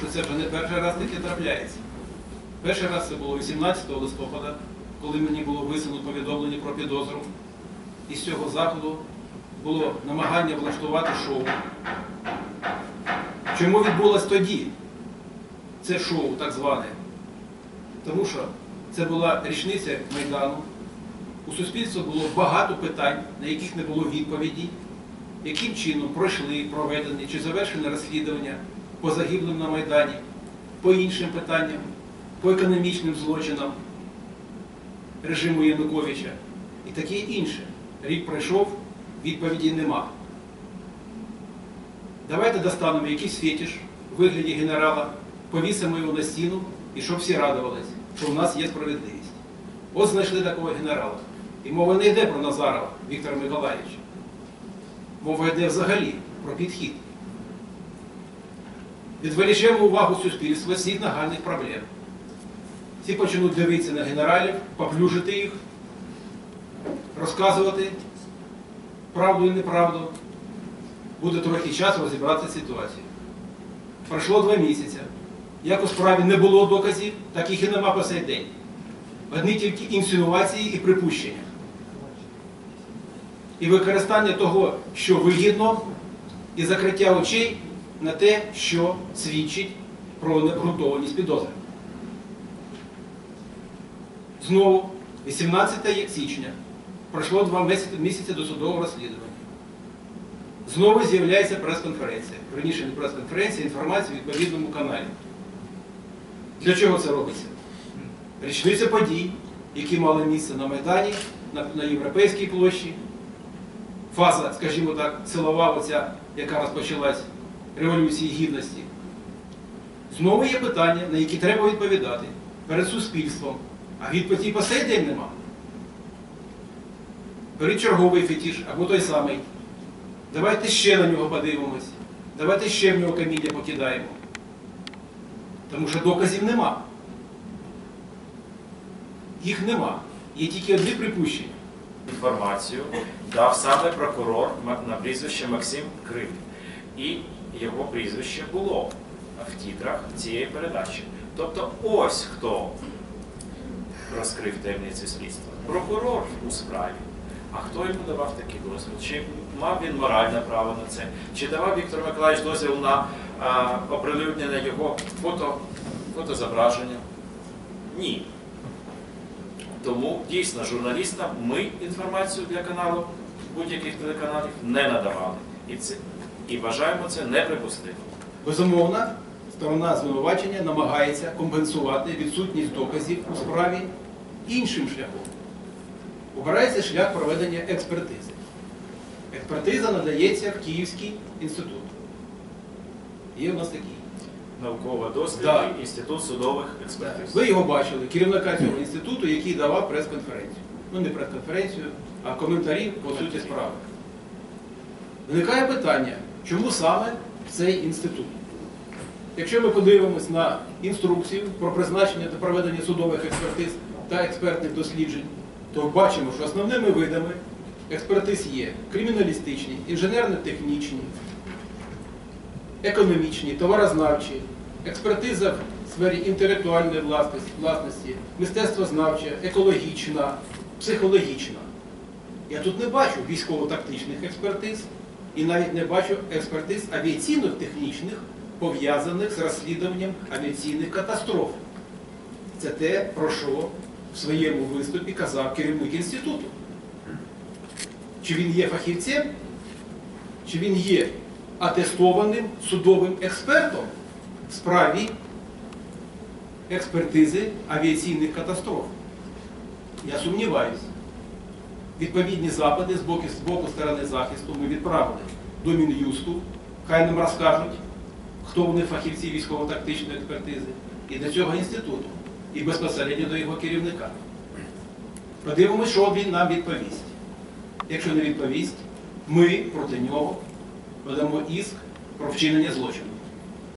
що це вже не перший раз таке трапляється. Перший раз це було 18 листопада, коли мені було висунуто повідомлення про підозру. І з цього заходу було намагання влаштувати шоу. Чому відбулось тоді це шоу так зване? Тому що це була річниця Майдану. У суспільства було багато питань, на яких не було відповіді, яким чином пройшли, проведені чи завершені розслідування по загиблим на Майдані, по іншим питанням, по економічним злочинам режиму Януковича і таке інше. Рік пройшов, відповіді нема. Давайте достанемо якийсь фетиш у вигляді генерала, повісимо його на стіну і щоб всі радувались, що в нас є справедливість. От знайшли такого генерала. І мова не йде про Назарова Віктора Миколаївича. Мова йде взагалі про підхід. Відволічемо увагу суспільства всіх нагальних проблем. Всі почнуть дивитися на генералів, поплюжити їх, розказувати правду і неправду. Буде трохи часу розібратися з ситуацією. Пройшло два місяці. Як у справі не було доказів, так їх і нема по сей день. Одні тільки інсинуації і припущення. І використання того, що вигідно, і закриття очей на те, що свідчить про необґрунтованість підозри. Знову, 18 січня, пройшло два місяці- до судового розслідування. Знову з'являється прес-конференція. Раніше не прес-конференція, інформація в відповідному каналі. Для чого це робиться? Річниця подій, які мали місце на Майдані, на, на Європейській площі. Фаза, скажімо так, силова, оця, яка розпочалась Революції Гідності. Знову є питання, на які треба відповідати перед суспільством, а відповіді по сей день нема. Беріть черговий фетіш або той самий. Давайте ще на нього подивимось. Давайте ще в нього комедія покидаємо. Тому що доказів нема. Їх нема. Є тільки одні припущення. інформацію дав саме прокурор на прізвище Максим Крим. І його прізвище було в тітрах цієї передачі. Тобто ось хто розкрив таємниці слідства. Прокурор у справі. А хто йому давав такий дозвіл? Чи мав він моральне право на це? Чи давав Віктор Миколаївич дозвіл на оприлюднення його фото, фотозображення? Ні. Тому дійсно журналістам ми інформацію для каналу будь-яких телеканалів не надавали. І, це, і вважаємо це неприпустимим. Безумовно, сторона звинувачення намагається компенсувати відсутність доказів у справі іншим шляхом. Обирається шлях проведення експертизи. Експертиза надається в Київський інститут. Є у нас такий. Науково-дослідний Да. інститут судових експертиз. Ви його бачили, керівника цього інституту, який давав прес-конференцію. Ну, не прес-конференцію, а коментарі по суті справи. Виникає питання, чому саме цей інститут? Якщо ми подивимось на інструкцію про призначення та проведення судових експертиз та експертних досліджень, то бачимо, що основними видами експертиз є криміналістичні, інженерно-технічні, економічні, товарознавчі, експертиза в сфері інтелектуальної власності, мистецтвознавча, екологічна, психологічна. Я тут не бачу військово-тактичних експертиз і навіть не бачу експертиз авіаційно-технічних, пов'язаних з розслідуванням авіаційних катастроф. Це те, про що в своєму виступі казав керівник інституту. Чи він є фахівцем, чи він є атестованим судовим експертом в справі експертизи авіаційних катастроф. Я сумніваюся. Відповідні запити з боку, з боку сторони захисту ми відправили до Мін'юсту, хай нам розкажуть, хто вони фахівці військово-тактичної експертизи, і до цього інституту, і безпосередньо до його керівника. Подивимося, що він нам відповість. Якщо не відповість, ми проти нього подамо іск про вчинення злочину.